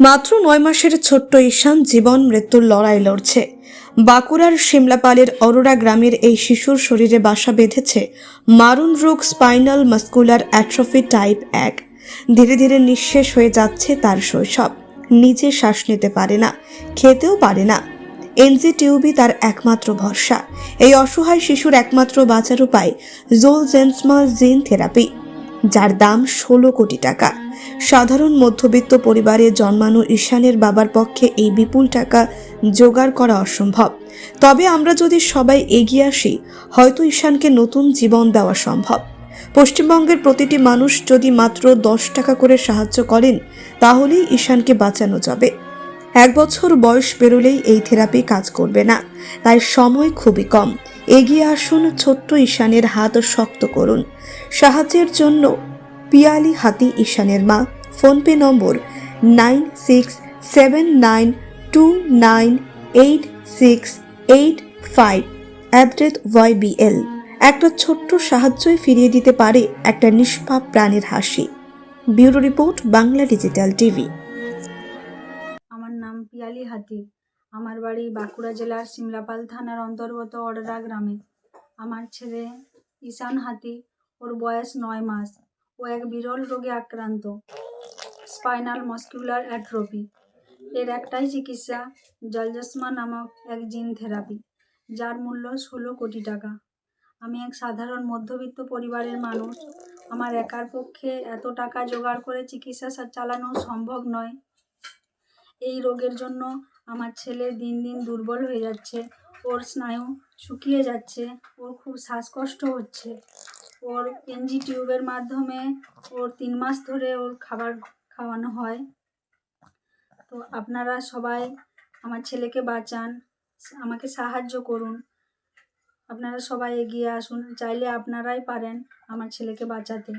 মাত্র নয় মাসের ছোট্ট ঈশান জীবন মৃত্যুর লড়াই লড়ছে। বাঁকুড়ার সিমলাপালের অরোরা গ্রামের এই শিশুর শরীরে বাসা বেঁধেছে মারুন রোগ স্পাইনাল মাস্কুলার অ্যাট্রফি টাইপ এক। ধীরে ধীরে নিঃশেষ হয়ে যাচ্ছে তার শৈশব। নিজে শ্বাস নিতে পারে না, খেতেও পারে না। এনজি টিউবই তার একমাত্র ভরসা। এই অসহায় শিশুর একমাত্র বাঁচার উপায় জোল জেন্সমা জিন থেরাপি। যার দাম ষোলো কোটি টাকা। সাধারণ মধ্যবিত্ত পরিবারে জন্মানো ঈশানের বাবার পক্ষে এই বিপুল টাকা জোগাড় করা অসম্ভব। তবে আমরা যদি সবাই এগিয়ে আসি, হয়তো ঈশানকে নতুন জীবন দেওয়া সম্ভব। পশ্চিমবঙ্গের প্রতিটি মানুষ যদি মাত্র দশ টাকা করে সাহায্য করেন, তাহলেই ঈশানকে বাঁচানো যাবে। এক বছর বয়স পেরোলেই এই থেরাপি কাজ করবে না, তাই সময় খুবই কম। এগিয়ে আসুন ছোট্ট ঈশানের হাত শক্ত করুন। সাহায্যের জন্য পিয়ালি হাতি ঈশানের মা। PhonePe number nine six seven nine two nine eight six eight five at rate YBL একটা ছোট্ট সাহায্যই ফিরিয়ে দিতে পারে একটা নিষ্পাপ প্রাণীর হাসি। Bureau report Bangla digital TV. আমার নাম পিয়ালি হাতি। আমার বাড়ি বাঁকুড়া জেলার সিমলাপাল থানার অন্তর্গত অডরা গ্রামে। আমার ছেলে ঈশান হাতি, ওর বয়স নয় মাস। ও এক বিরল রোগে আক্রান্ত। Spinal muscular atrophy. এর একটাই চিকিৎসা, জলজস্মা নামক এক জিন থেরাপি, যার মূল্য ষোলো কোটি টাকা। আমি এক সাধারণ মধ্যবিত্ত পরিবারের মানুষ। আমার একার পক্ষে এত টাকা জোগাড় করে চিকিৎসা চালানো সম্ভব নয়। এই রোগের জন্য আমার ছেলে দিন দিন দুর্বল হয়ে যাচ্ছে। ওর স্নায়ু শুকিয়ে যাচ্ছে। ওর খুব শ্বাসকষ্ট হচ্ছে। ওর এনজি টিউবের মাধ্যমে ওর তিন মাস ধরে ওর খাবার খাওয়ানো হয়। তো আপনারা সবাই আমার ছেলেকে বাঁচান। আমাকে সাহায্য করুন। আপনারা সবাই এগিয়ে আসুন। চাইলে আপনারাই পারেন আমার ছেলেকে বাঁচাতে।